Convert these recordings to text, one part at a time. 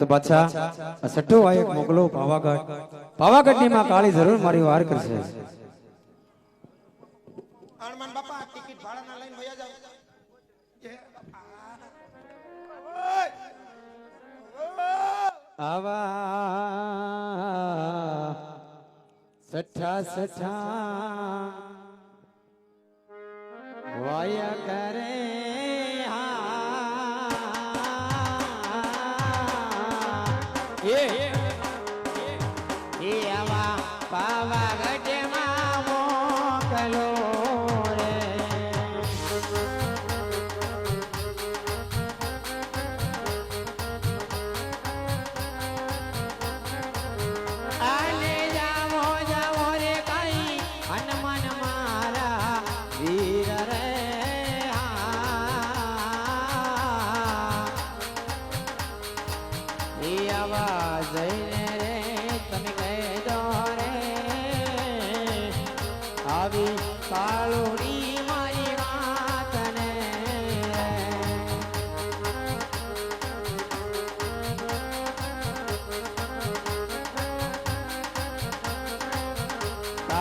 તો બાદશાહ આ છઠ્ઠો વાયક મોકલો પાવાગઢ. પાવાગઢની માં કાળી જરૂર મારી વાર કરશે. હનુમાન બાપા ટિકિટ ભાડાના લઈને વયા જાવ આવા સઠ્ઠા સઠ્ઠા વાયા કરે.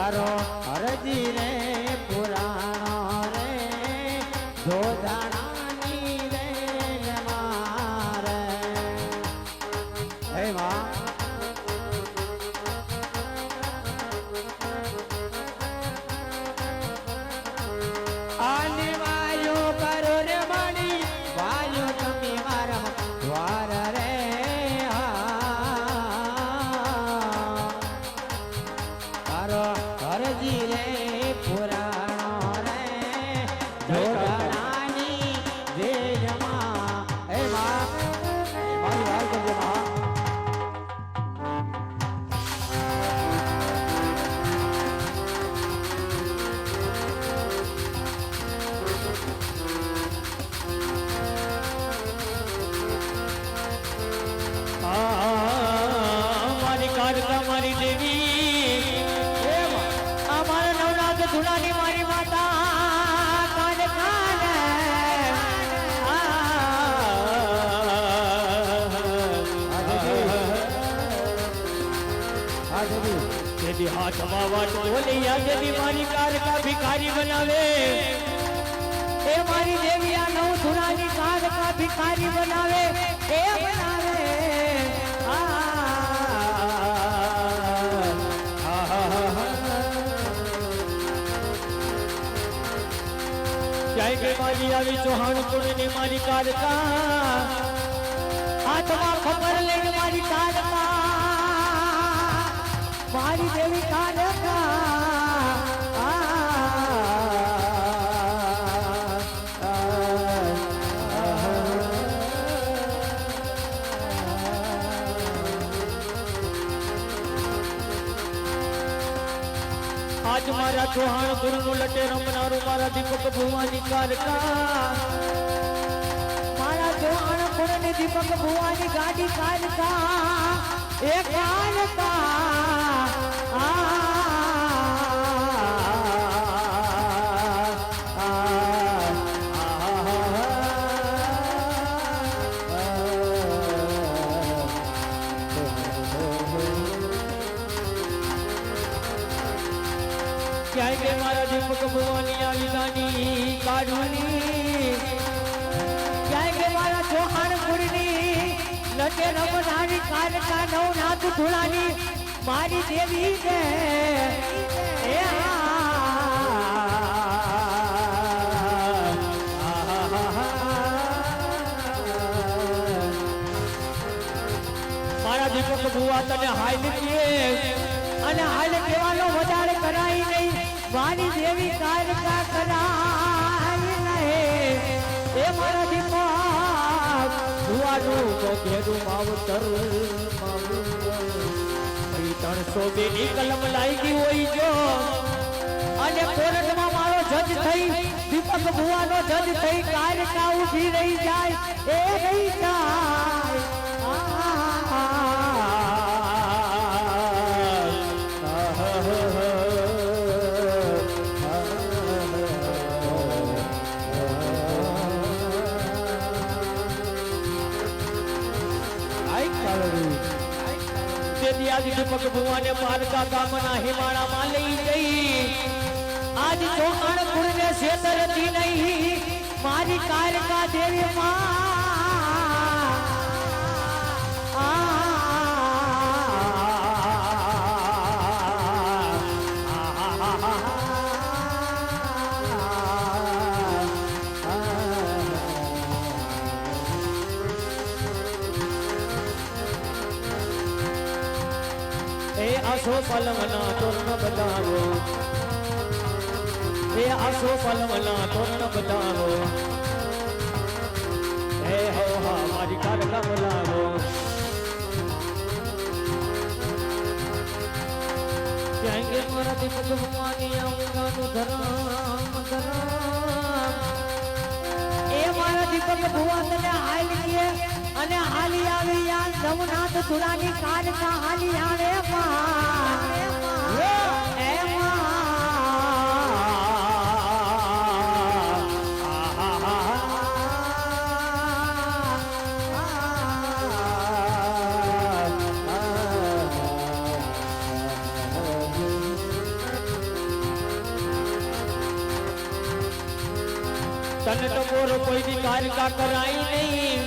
તારો હરજી રે પુરાણો રે જોધાણાની હાથમાં વાટ બોલી આ દેવી મારી કાળકા ભિખારી બનાવે એ મારી દેવી આ નવ ધુરાની કાઢકા ભિખારી બનાવે એ બનાવે જય કે મારી આવી ચૌહાણ કુળની મારી કાળકા હાથમાં ખબર લઈને મારી કાઢકા મારી દેવી કાઢકા આજ મારા ચૌહાણ ગુરુનું લટે રમનારું મારા દીપક ભુવાની કાળકા મારા જોવાણ કુળની દીપક ભુવાની ગાડી કાઢકા એ કાઢકા નાની કાઢવાની જય કે મારા ચૌહાણ કુળની લટે રમનારી કાઢકા નવનાથ ધુળાની મારી દેવી છે. એ મારા દીપક ભુવા તને હાલ કીએ અને હાલ કેવાનો વધારે કરાય નહીં. મારી દેવી કાલકા નહીં એ મારા દીપક ભુવાનું તો ઘેરું માવતર ત્રણસો બે ની કલમ લાગી હોય જો. અને કોર્ટમાં મારો જજ થઈ. દીપક ભુવાનો જજ થઈ. કારકા ઊભી રહી જાય. એ રહી જાય તેથી આજ દીપક ભુવાને પાલકા હિમાળામાં લઈ ગઈ. આજ તો અણપુરને શેતરતી નહીં. મારી કારકા દેવી માં આસો પલવના તોરણ બતાવો હે આસો પલવના તોરણ બતાવો હે હો હા, મારી કારકા બોલાવો કે મારા દીપક ભગવાનની ધરામ, ધરમ. દીપક ભુવા તને હાલ કે અને હાલી આવી યાર નવનાથ ધુરાની કારકા હાલી આવે માં તને તો બોરો કોઈ ની કારકા કરાઈ નહીં.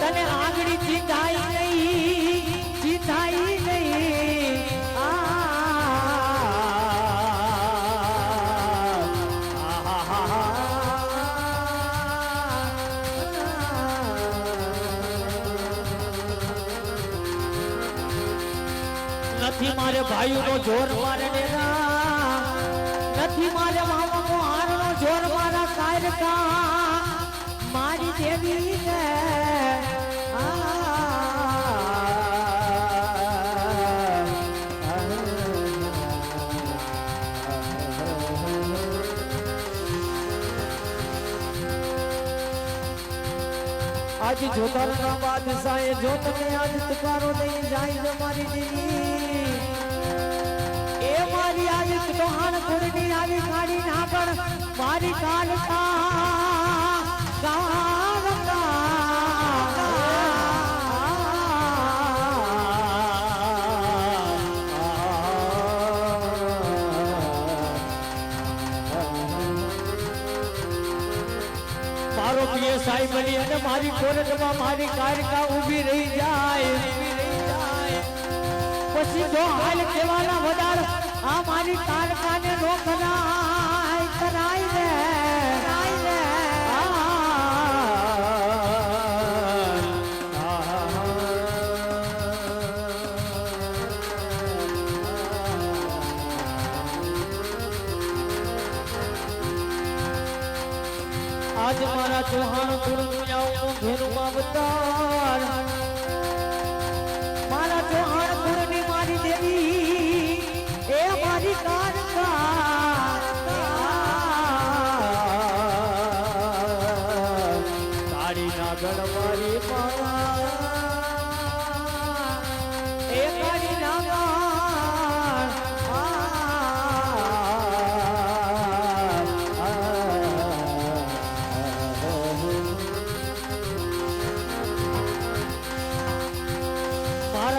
તને આંગળી ચીંધાઈ નહીં ચીંધાઈ નહીં. નથી મારે ભાઈઓ નો જોર મારે નથી મારે મામા નો જોર મારા કાયરકા મારી દેવી આજ જોતરના બાદશાહે જો તને આજ તુકારો દઈ જાય મારી દેવી મારી આવી તો હાણ કુળની આવી કાઢી નાગણ મારી કાલકા કાળકા મારો પીએસઆઈ બની અને મારી કોર્ટમાં મારી કારકા ઊભી રહી જાય. પછી જો હાલ કેવાના વધાર આ મારી કાલકાને નો કરાય કરાય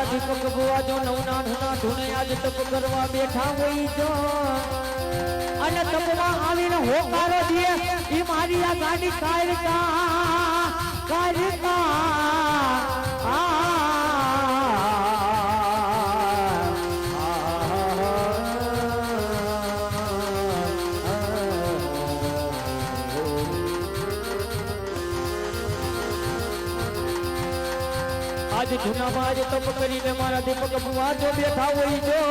મારા દીપક બુવા જો નવનાથના ધૂને આજ તપ કરવા બેઠા હોય જો. અને તપમાં આવીને હોકારો દે એ મારી આ ગાડી કારકા કારકા. આજ જૂનામાં આજ તપ કરીને મારા દીપક કુમાર જો બેઠા હોય જો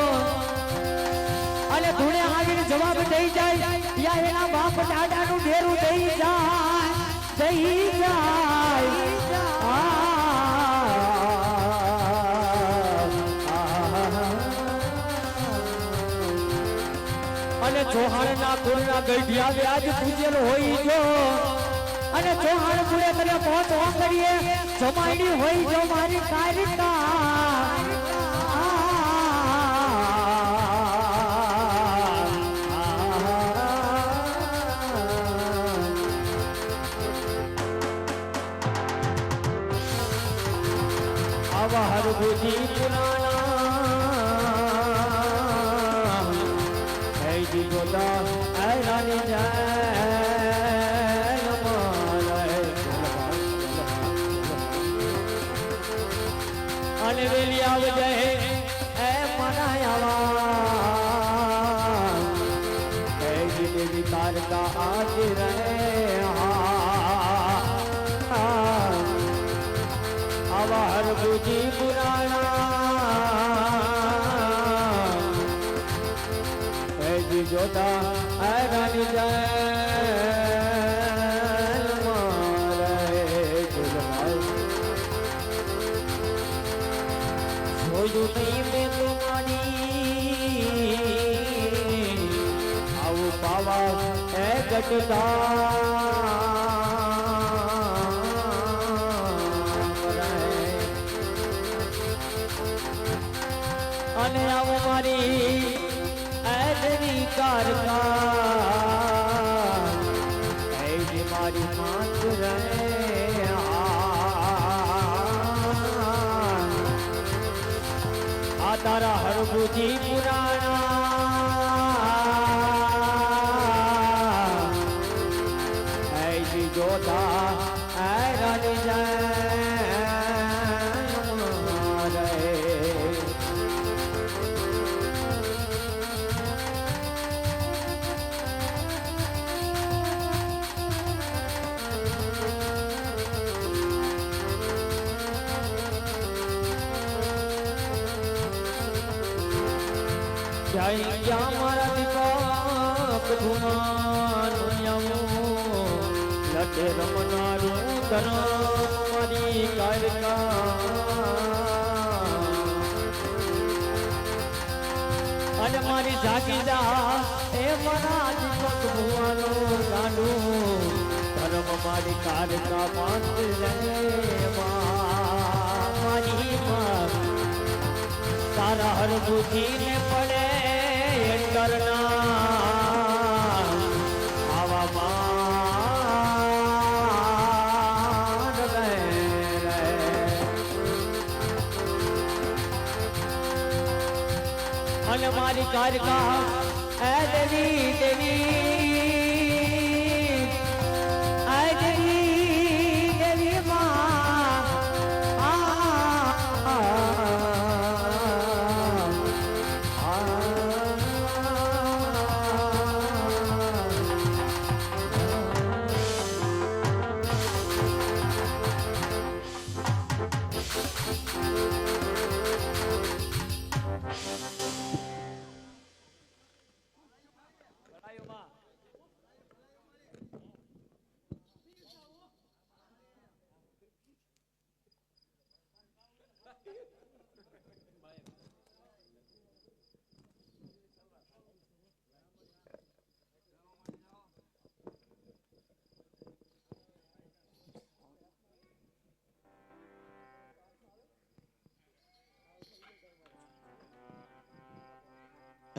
અને ધૂણે આવીને જવાબ દઈ જાય, યા એના બાપ દાદાનું ડેરું દઈ જાય દઈ જાય. અને ચૌહાણના કુળના ગઢિયા વ્યાજ પૂજેલ હોય જો અને ચૌહાણ પુરે તને પહોંચવા કરીએ જમાડી હોય જો મારી કારિતા આવા હરભુજી પુરાણા જોયું નહીં મેં તમારી આવું પાવા એ ગટતા અને આવું મારી કારકા તારા હરગુજી પુરાણા જય ગયા મારા દીપક ધુમાનું લટે રમનારું ધરમ મારી કારકા અને મારી જાગી જા એ મારા દીપક મારી કારકા પાંચ લે મારી પડે અંતરના આવા રે. અને મારી કારકા દેવી દેવી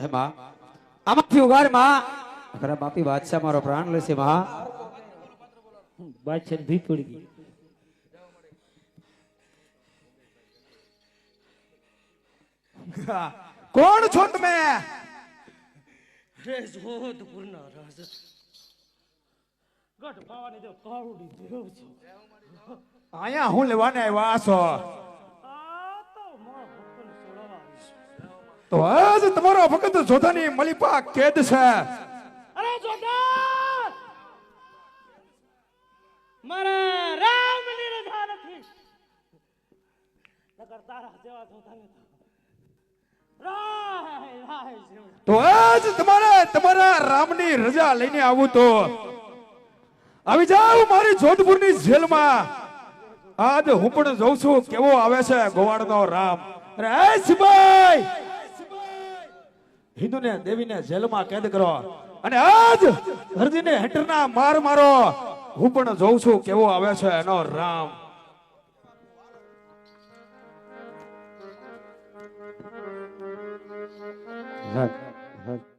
હે માં આમાંથી ઉગાડમાં ખરા બાપી બાદશાહ મારો પ્રાણ લેશે માં બાદશાહ ભી પડી ગઈ કોણ છો તમે રે જોધપુરના રાજા ગઢ પાવાની જો કાવડી દેવ છો અહીંયા હું લેવાને આવ્યા છો તો આજ તમારો ભગત જોધાની મલિપા કેદ છે. અરે જોધા મારા રામની રજા નથી. નગર તારા જેવા જોધાને તો આજ તમારે તમારા રામની રજા લઈને આવું તો. આવી જાવ મારી જોધપુરની જેલમાં. આજ હું પણ જોઉં છું કેવો આવે છે ગોવાળનો રામ. અરે સિપાઈ હિન્દુને, દેવીને જેલમાં કેદ કરો અને આજ હરજીને હેઠળના માર મારો હું પણ જોઉં છું કેવો આવે છે એનો રામ હા.